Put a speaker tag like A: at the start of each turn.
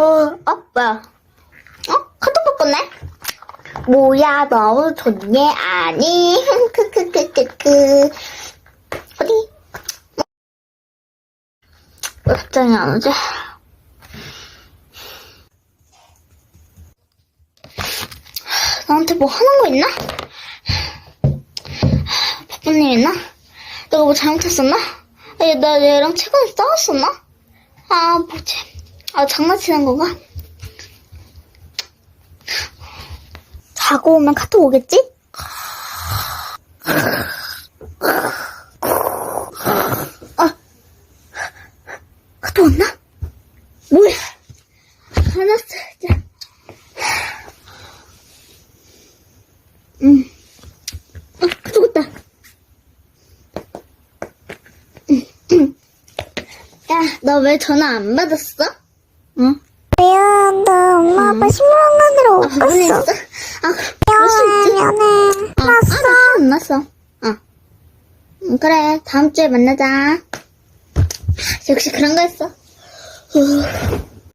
A: 어, 어, 뭐야? 어? 카톡 바꿨네? 뭐야, 너무 좋네, 아니. 크크크크크. 어디? 왜 답장이 안 오지? 나한테 뭐 하는 거 있나? 바쁜 일 있나? 내가 뭐 잘못했었나? 얘, 나 얘랑 최근에 싸웠었나? 아, 뭐지? 아, 장난치는 건가? 자고 오면 카톡 오겠지? 아, 카톡 왔나? 뭐야? 안 왔어, 이제. 응. 아, 카톡 왔다. 야, 너 왜 전화 안 받았어? 응?
B: 미안한데 엄마 아빠 신문관으로
A: 아,
B: 못
A: 갔어. 아, 그럴 수 있지.
B: 미안해.
A: 어,
B: 났어.
A: 아, 안 났어. 어. 응, 그래, 다음 주에 만나자. 역시 그런 거였어. 후.